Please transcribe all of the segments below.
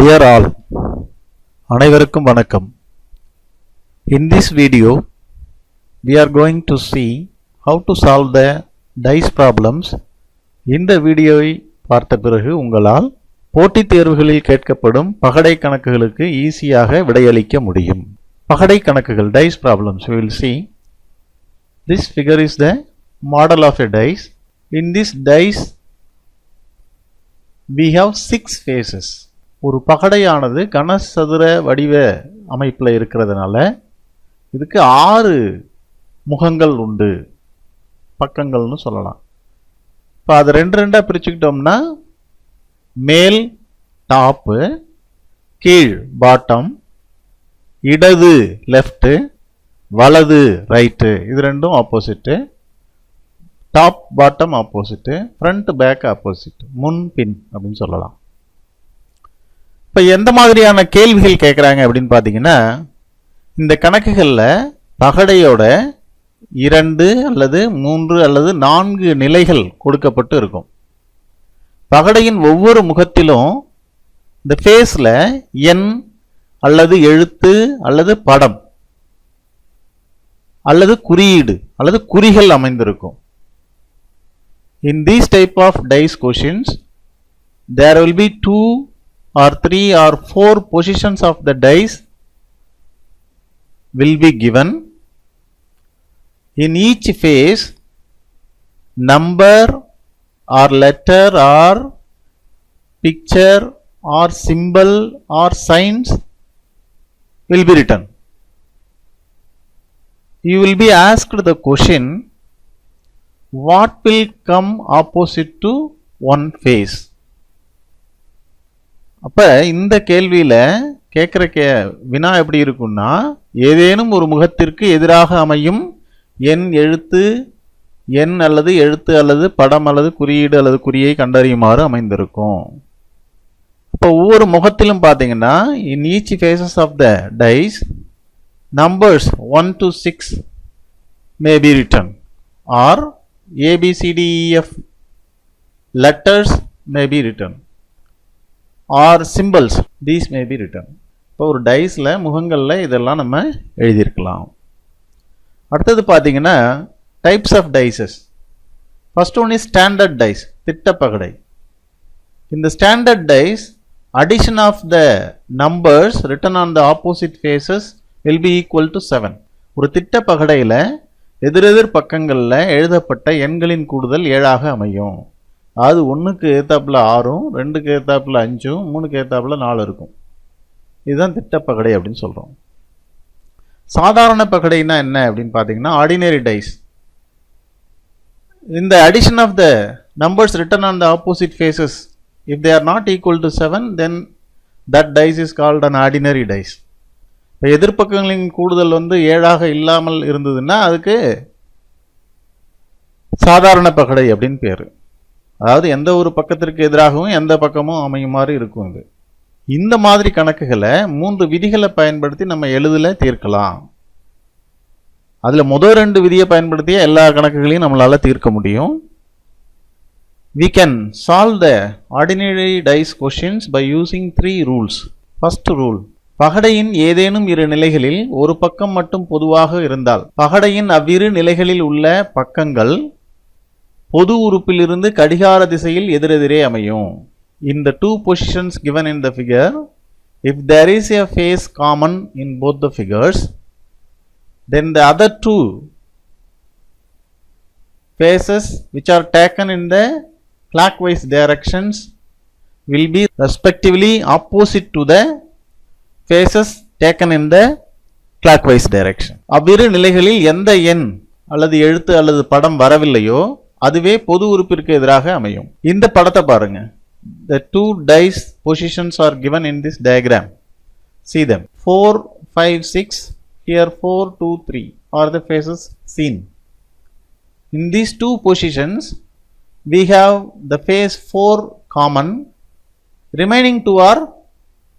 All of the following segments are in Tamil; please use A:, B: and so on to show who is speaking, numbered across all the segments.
A: Dear all, அனைவருக்கும் வணக்கம். In this video, we are going to see how to solve the dice problems. இந்த வீடியோவை பார்த்த பிறகு உங்களால் போட்டித் தேர்வுகளில் கேட்கப்படும் பகடை கணக்குகளுக்கு ஈஸியாக விடையளிக்க முடியும். பகடை கணக்குகள் dice problems we will see. This figure is the model of a dice. In this dice, we have six faces. ஒரு பகடையானது கனசதுர வடிவ அமைப்பில் இருக்கிறதுனால இதுக்கு ஆறு முகங்கள் உண்டு. பக்கங்கள்னு சொல்லலாம். இப்போ அதை ரெண்டு ரெண்டாக பிரிச்சுக்கிட்டோம்னா மேல் டாப்பு கீழ் பாட்டம் இடது லெஃப்ட்டு வலது ரைட்டு இது ரெண்டும் opposite top bottom opposite front back opposite முன் பின் அப்படின்னு சொல்லலாம். இப்போ எந்த மாதிரியான கேள்விகள் கேட்குறாங்க அப்படின்னு பார்த்தீங்கன்னா இந்த கணக்குகளில் பகடையோட இரண்டு அல்லது மூன்று அல்லது நான்கு நிலைகள் கொடுக்கப்பட்டு இருக்கும். பகடையின் ஒவ்வொரு முகத்திலும் இந்த ஃபேஸில் எண் அல்லது எழுத்து அல்லது படம் அல்லது குறியீடு அல்லது குறிகள் அமைந்திருக்கும். In these type of dice questions there will be two or three or four positions of the dice will be given. In each phase, number or letter or picture or symbol or signs will be written. You will be asked the question what will come opposite to one face அப்போ இந்த கேள்வியில் கேட்குற கே வினா எப்படி இருக்கும்னா ஏதேனும் ஒரு முகத்திற்கு எதிராக அமையும் எண் எழுத்து எண் அல்லது எழுத்து அல்லது படம் அல்லது குறியீடு அல்லது குறியை கண்டறியுமாறு அமைந்திருக்கும். இப்போ ஒவ்வொரு முகத்திலும் பார்த்தீங்கன்னா in each faces of the dice numbers one to six may be written or A B C D E F letters may be written or symbols these may be written இப்போ ஒரு டைஸில் முகங்களில் இதெல்லாம் நம்ம எழுதியிருக்கலாம். அடுத்தது பார்த்தீங்கன்னா types of dices first one is standard dice திட்டப்பகடை. இந்த standard dice addition of the numbers written on the opposite faces will be equal to 7 ஒரு திட்ட பகடையில் எதிரெதிர் பக்கங்களில் எழுதப்பட்ட எண்களின் கூடுதல் ஏழாக அமையும். அது ஒன்றுக்கு ஏத்தாப்பில் ஆறும் ரெண்டுக்கு ஏத்தாப்பில் அஞ்சும் மூணுக்கு ஏத்தாப்பில் நாலு இருக்கும். இதுதான் திட்டப்பகடை அப்படின்னு சொல்கிறோம் சாதாரண பகடைனா என்ன அப்படின்னு பார்த்தீங்கன்னா ஆர்டினரி டைஸ் இந்த addition of the numbers written on the opposite faces if they are not equal to seven then that dice is called an ordinary dice இப்போ எதிர்ப்பக்கங்களின் கூடுதல் வந்து ஏழாக இல்லாமல் இருந்ததுன்னா அதுக்கு சாதாரண பகடை அப்படின்னு பேர். அதாவது எந்த ஒரு பக்கத்திற்கு எதிராகவும் எந்த பக்கமும் அமையுமாறு இருக்கும் இது இந்த மாதிரி கணக்குகளை மூன்று விதிகளை பயன்படுத்தி நம்ம எளிதில் தீர்க்கலாம். அதில் முதல் ரெண்டு விதியை பயன்படுத்திய எல்லா கணக்குகளையும் நம்மளால் தீர்க்க முடியும். We can solve the ordinary dice questions by using three rules. First rule பகடையின் ஏதேனும் இரு நிலைகளில் ஒரு பக்கம் மட்டும் பொதுவாக இருந்தால் பகடையின் அவ்விரு நிலைகளில் உள்ள பக்கங்கள் பொது உறுப்பிலிருந்து கடிகார திசையில் எதிரெதிரே அமையும் in the two positions given in the figure if there is a face common in both the figures then the other two faces which are taken in the clockwise directions will be respectively opposite to the faces taken in the clockwise direction அவ்விரு நிலைகளில் எந்த எண் அல்லது எழுத்து அல்லது படம் வரவில்லையோ அதுவே பொது உறுப்பிற்கு எதிராக அமையும் இந்த படத்தை பாருங்க the two dice positions are given in this diagram see them 4 5 6 here 4 2 3 are the faces seen in these two positions we have the face 4 common remaining two are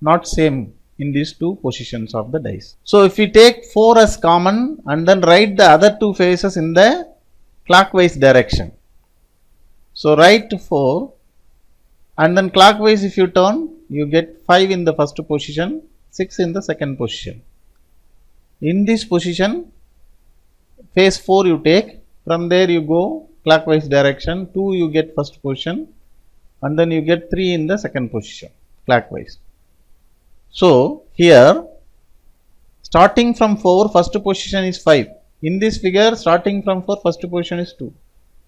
A: not same in these two positions of the dice. So if we take 4 as common and then write the other two faces in the clockwise direction. So write 4 and then clockwise if you turn you get 5 in the first position, 6 in the second position. In this position, phase 4 you take, from there you go clockwise direction, 2 you get first position, and then you get 3 in the second position, clockwise. So, here, starting from 4, first position is 5. In this figure, starting from 4, first position is 2.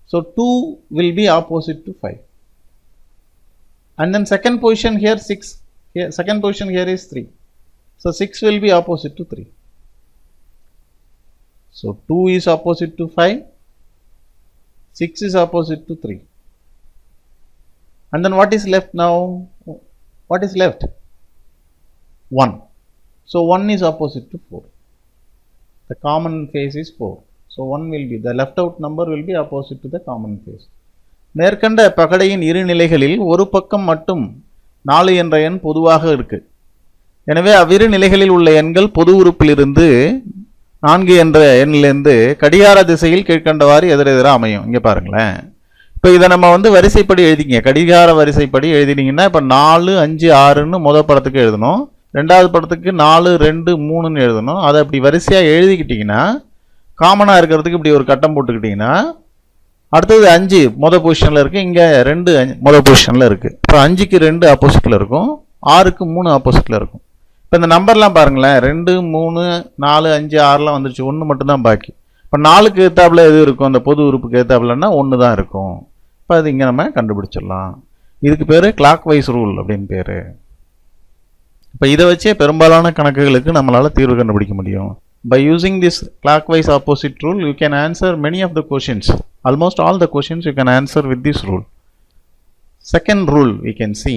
A: So, 2 will be opposite to 5 and then second position here 6 here second position here is 3 so 6 will be opposite to 3 so 2 is opposite to 5 6 is opposite to 3 and then what is left now? What is left? 1 so 1 is opposite to 4 the common phase is 4 so 1 will be the left out number will be opposite to the common phase மேற்கண்ட பகடையின் இரு நிலைகளில் ஒரு பக்கம் மட்டும் நாலு என்ற எண் பொதுவாக இருக்கு. எனவே அவ்விரு நிலைகளில் உள்ள எண்கள் பொது உறுப்பிலிருந்து நான்கு என்ற எண்ணிலிருந்து கடிகார திசையில் கீழ்க்கண்டவாறு எதிரெதிராக அமையும். இங்கே பாருங்களேன். இப்போ இதை நம்ம வந்து வரிசைப்படி எழுதிங்க கடிகார வரிசைப்படி எழுதினீங்கன்னா இப்போ நாலு அஞ்சு ஆறுன்னு முதல் படத்துக்கு எழுதணும். ரெண்டாவது படத்துக்கு நாலு ரெண்டு மூணுன்னு எழுதணும். அதை அப்படி வரிசையாக எழுதிக்கிட்டிங்கன்னா காமனாக இருக்கிறதுக்கு இப்படி ஒரு கட்டம் போட்டுக்கிட்டிங்கன்னா அடுத்தது அஞ்சு மொதல் பொசிஷனில் இருக்குது இங்கே ரெண்டு அஞ்சு மொதல் பொசிஷனில் இருக்குது இப்போ அஞ்சுக்கு ரெண்டு ஆப்போசிட்டில் இருக்கும் ஆறுக்கு மூணு ஆப்போசிட்டில் இருக்கும். இப்போ இந்த நம்பர்லாம் பாருங்களேன் ரெண்டு மூணு நாலு அஞ்சு ஆறுலாம் வந்துருச்சு ஒன்று மட்டும்தான் பாக்கி. இப்போ நாலுக்கு ஏற்றாப்புல எது இருக்கும்? அந்த பொது உறுப்புக்கு ஏற்றாப்புலன்னா ஒன்று தான் இருக்கும். இப்போ அது இங்கே நம்ம கண்டுபிடிச்சிடலாம். இதுக்கு பேர் கிளாக் வைஸ் ரூல் அப்படின்னு பேர். இப்போ இதை வச்சே பெரும்பாலான கணக்குகளுக்கு நம்மளால் தீர்வு கண்டுபிடிக்க முடியும் by using this clockwise opposite rule you can answer many of the questions almost all the questions you can answer with this rule second rule we can see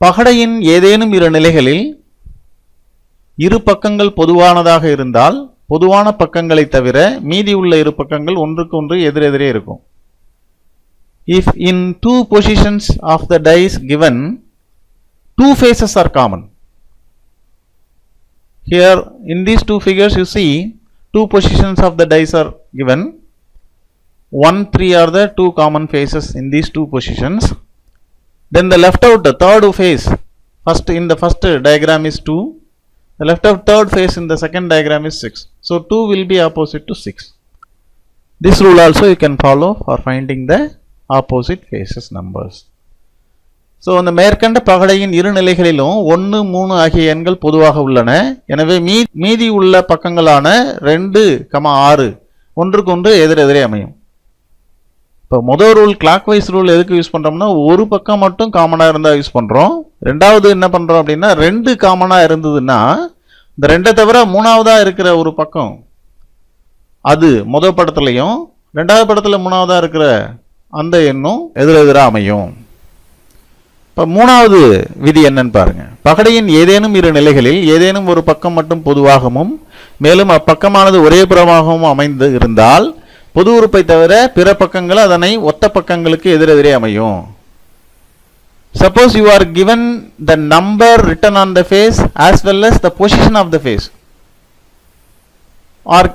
A: பகடையின் ஏதேனும் இரு நிலைகளில் இரு பக்கங்கள் பொதுவானதாக இருந்தால் பொதுவான பக்கங்களை தவிர மீதி உள்ள இரு பக்கங்கள் ஒன்றுக்கு ஒன்று எதிரெதிரே இருக்கும் if in two positions of the dice given two faces are common. Here in these two figures you see two positions of the dice are given. 1 3 are the two common faces in these two positions. Then the left out the third face first in the first diagram is 2 the left out third face in the second diagram is 6 so 2 will be opposite to 6 this rule also you can follow for finding the opposite faces numbers so அந்த மேற்கண்ட பகடையின் இரு நிலைகளிலும் ஒன்று மூணு ஆகிய எண்கள் பொதுவாக உள்ளன. எனவே மீ மீதி உள்ள பக்கங்களான ரெண்டு கமா ஆறு ஒன்றுக்கொன்று எதிரெதிரே அமையும். இப்போ முதல் ரூல் கிளாக் வைஸ் ரூல் எதுக்கு யூஸ் பண்ணுறோம்னா ஒரு பக்கம் மட்டும் காமனாக இருந்தால் யூஸ் பண்ணுறோம் ரெண்டாவது என்ன பண்ணுறோம் அப்படின்னா ரெண்டு காமனாக இருந்ததுன்னா இந்த ரெண்டை தவிர மூணாவதாக இருக்கிற ஒரு பக்கம் அது முதல் படத்துலையும் ரெண்டாவது படத்தில் மூணாவதாக இருக்கிற அந்த எண்ணும் எதிரெதிராக அமையும். இப்போ மூணாவது விதி என்னன்னு பாருங்க. பகடையின் ஏதேனும் இரு நிலைகளில் ஏதேனும் ஒரு பக்கம் மட்டும் பொதுவாகவும் மேலும் அப்பக்கமானது ஒரே புறமாகவும் அமைந்து இருந்தால் பொது உறுப்பை தவிர பிற பக்கங்கள் அதனை ஒத்த பக்கங்களுக்கு எதிரெதிரே அமையும். Suppose you are given the number written on the face as well as the position of the face are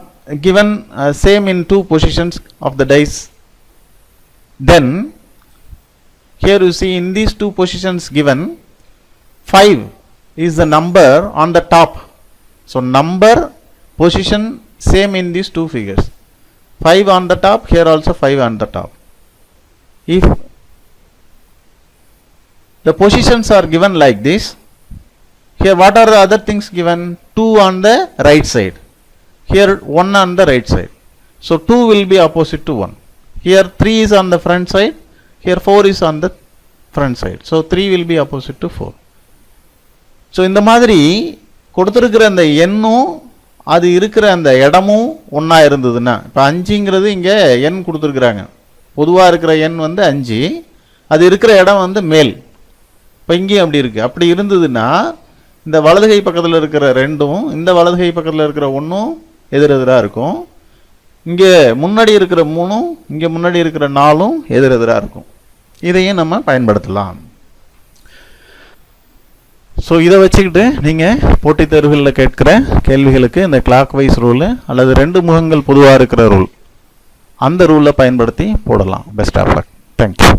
A: given uh, same in two positions of the dice. Then here you see in these two positions given 5 is the number on the top. So number position same in these two figures. 5 on the top here also 5 on the top. If the positions are given like this here what are the other things given? 2 on the right side. Here 1 on the right side. So 2 will be opposite to 1 here 3 is on the front side here 4 is on the front side. So 3 will be opposite to 4 so இந்த மாதிரி கொடுத்துருக்கிற அந்த எண்ணும் அது இருக்கிற அந்த இடமும் ஒன்றா இருந்ததுன்னா இப்போ அஞ்சுங்கிறது இங்கே எண் கொடுத்துருக்குறாங்க. பொதுவாக இருக்கிற எண் வந்து அஞ்சு அது இருக்கிற இடம் வந்து மேல். இப்போ இங்கேயும் அப்படி இருக்குது அப்படி இருந்ததுன்னா இந்த வலதுகை பக்கத்தில் இருக்கிற ரெண்டும் இந்த வலதுகை பக்கத்தில் இருக்கிற ஒன்றும் எதிரெதிராக இருக்கும். இங்கே முன்னாடி இருக்கிற மூணும் இங்கே முன்னாடி இருக்கிற நாலும் எதிரெதிராக இருக்கும். இதையும் நம்ம பயன்படுத்தலாம். ஸோ இதை வச்சுக்கிட்டு நீங்கள் போட்டித் தேர்வுகளில் கேட்குற கேள்விகளுக்கு இந்த கிளாக் வைஸ் ரூலு அல்லது ரெண்டு முகங்கள் பொதுவாக இருக்கிற ரூல் அந்த ரூலை பயன்படுத்தி போடலாம். Best of luck thank you